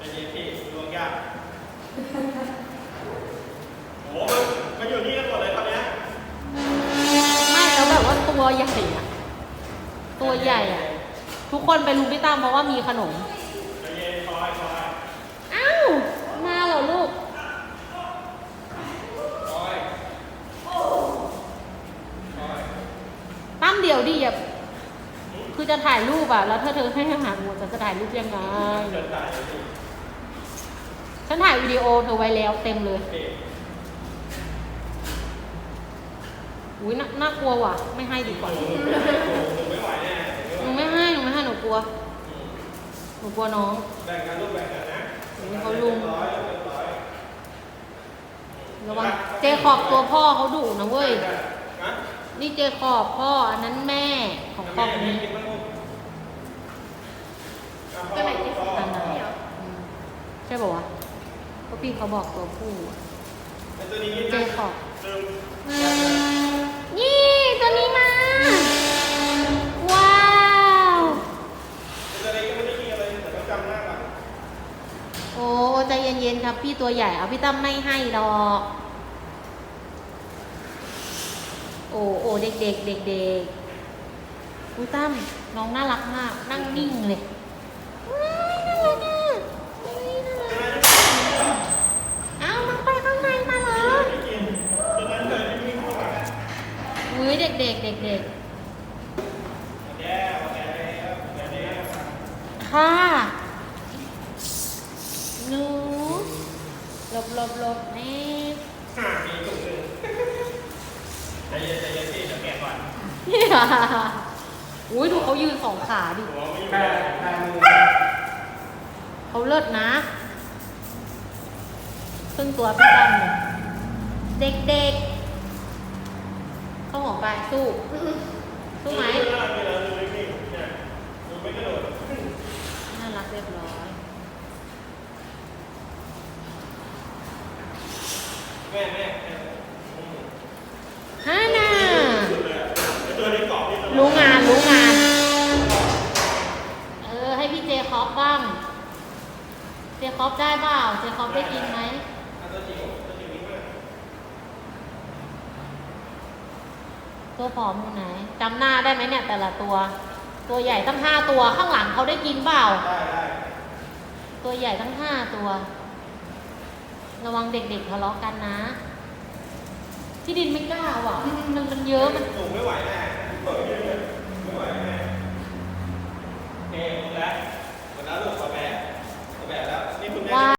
ไม่ดีพี่ดวงยากโอ้มัมันอยู่นี่กันหมดเลยตอนเนี้ยไม่แล้วแบบว่าตัวใหญ่อะตัวใหญ่อะทุกคนไปรูปพี่ตั้มเพราะว่ามีขนม ใจเย็นคอยคอยอ้าว มาเหรอลูกตั้มเดี๋ยวดิอย่าคือจะถ่ายรูปอะแล้วเธอเธอให้อาหารงูจะจะถ่ายรูปยังไง ฉันถ่ายวิดีโอเธอไว้แล้วเต็มเลยเด็กอุ้ยน่าน่ากลัวว่ะ ไม่ให้ดีกว่าหนูไม่ไหวแน่หนูไม่ให้หนูไม่ให้หนูกลัว หนูกลัวน้องแบ่งกันลูกแบ่งกันนะนี่เขาลุมร้อยเรียบร้อยระวังเจคอบตัวพ่อเขาดุนะเว้ยฮะนี่เจคอบพ่อ อันนั้นแม่ของพ่อคนนี้กินบ้างลูกตัวไหนที่สุดตามนั้นเหรออืมใช่ป่าวะเพราะพี่เขาบอกตัวผู้อะเป็นตัวนี้เจคอบลืมนี่ตัวนี้มา ว้าวเป็นตัวนี้ก็ไม่ได้มีอะไรแต่ต้องจำหน้าก่อนโอ้ใจเย็นๆครับพี่ตัวใหญ่เอาพี่ตั้มไม่ให้ดอกโอ้โอ้เด็กๆเด็กๆอุ้ยตั้มน้องน่ารักมาก นั่งนิ่งเลยว้ายน่ารักอะอุ้ยน่ารักเอ้ามันไปข้างในมาเหรอ ไม่กินตัวนั้นเลยไม่มีข้าวหลัง อุ้ยเด็กๆเด็กแย่แย่แล้วแย่แล้วๆค่ะ หนูหลบหลบหลบนี่ห่ามีตุ่มหนึ่งใจเย็นใจเย็นพี่จะแกะก่อนอุ้ยดูเขายืนสองขาดิหัวไม่อยู่แค่แค่มือเขาเลิศนะซึ่งตัวพี่ตั้มเนี่ยเด็กๆ เข้าหอมไปสู้ สู้ไหมน่ารักเรียบร้อย แม่แม่ฮาน่าสุดเลยอะไอ้ตัวนี้เกาะนี่ตลอดรู้งานรู้งาน เออ ให้พี่เจคอปบ้าง เจคอปได้เปล่า เจคอปได้กินไหม อะตัวจริงตัวจริงนี่มาก ตัวผอมอยู่ไหนจำหน้าได้ไหมเนี่ย แต่ละตัว ตัวใหญ่ตั้งห้าตัวข้างหลังเขาได้กินเปล่าได้ได้ตัวใหญ่ตั้งห้าตัว ระวังเด็กๆทะเลาะกันนะ ที่ดินไม่กล้าว่ะมันมันเยอะมันหนูไม่ไหวแน่เปิดไม่ได้ไม่ไหวแน่